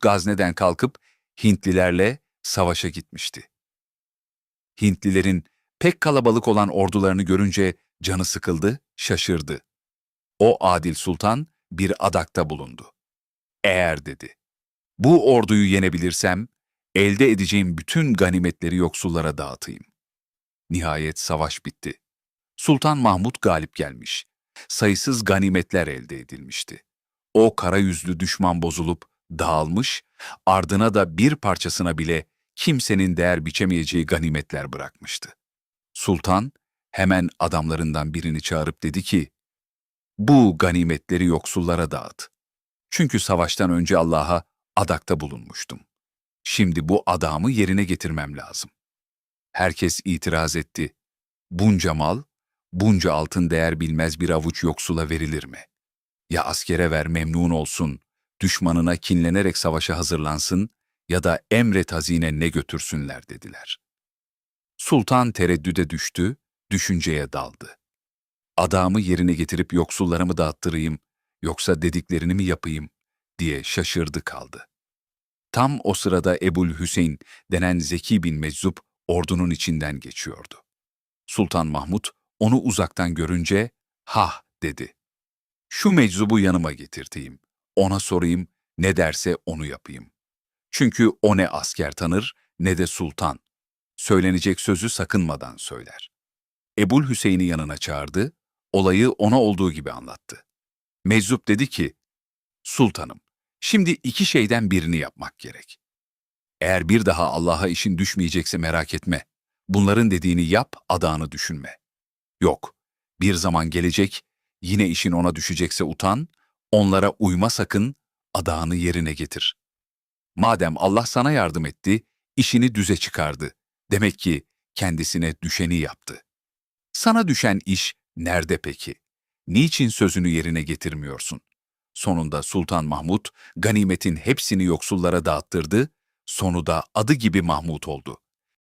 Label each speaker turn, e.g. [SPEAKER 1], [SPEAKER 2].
[SPEAKER 1] Gazne'den kalkıp Hintlilerle savaşa gitmişti. Hintlilerin pek kalabalık olan ordularını görünce canı sıkıldı, şaşırdı. O adil sultan bir adakta bulundu. Eğer dedi, bu orduyu yenebilirsem, elde edeceğim bütün ganimetleri yoksullara dağıtayım. Nihayet savaş bitti. Sultan Mahmut galip gelmiş. Sayısız ganimetler elde edilmişti. O kara yüzlü düşman bozulup dağılmış, ardına da bir parçasına bile kimsenin değer biçemeyeceği ganimetler bırakmıştı. Sultan hemen adamlarından birini çağırıp dedi ki, bu ganimetleri yoksullara dağıt. Çünkü savaştan önce Allah'a adakta bulunmuştum. Şimdi bu adamı yerine getirmem lazım. Herkes itiraz etti. Bunca mal, bunca altın değer bilmez bir avuç yoksula verilir mi? Ya askere ver memnun olsun, düşmanına kinlenerek savaşa hazırlansın ya da emret hazine ne götürsünler dediler. Sultan tereddüde düştü, düşünceye daldı. Adamı yerine getirip yoksullara mı dağıttırayım, yoksa dediklerini mi yapayım diye şaşırdı kaldı. Tam o sırada Ebul Hüseyin denen Zeki bin Meczup ordunun içinden geçiyordu. Sultan Mahmut onu uzaktan görünce, "Hah!" dedi. "Şu meczubu yanıma getirteyim. Ona sorayım, ne derse onu yapayım. Çünkü o ne asker tanır ne de sultan. Söylenecek sözü sakınmadan söyler." Ebul Hüseyin'i yanına çağırdı, olayı ona olduğu gibi anlattı. Meczup dedi ki, "Sultanım, şimdi iki şeyden birini yapmak gerek. Eğer bir daha Allah'a işin düşmeyecekse merak etme. Bunların dediğini yap, adağını düşünme. Yok, bir zaman gelecek, yine işin ona düşecekse utan, onlara uyma sakın, adağını yerine getir. Madem Allah sana yardım etti, işini düze çıkardı. Demek ki kendisine düşeni yaptı. Sana düşen iş nerede peki? Niçin sözünü yerine getirmiyorsun? Sonunda Sultan Mahmut ganimetin hepsini yoksullara dağıttırdı, sonu da adı gibi Mahmut oldu.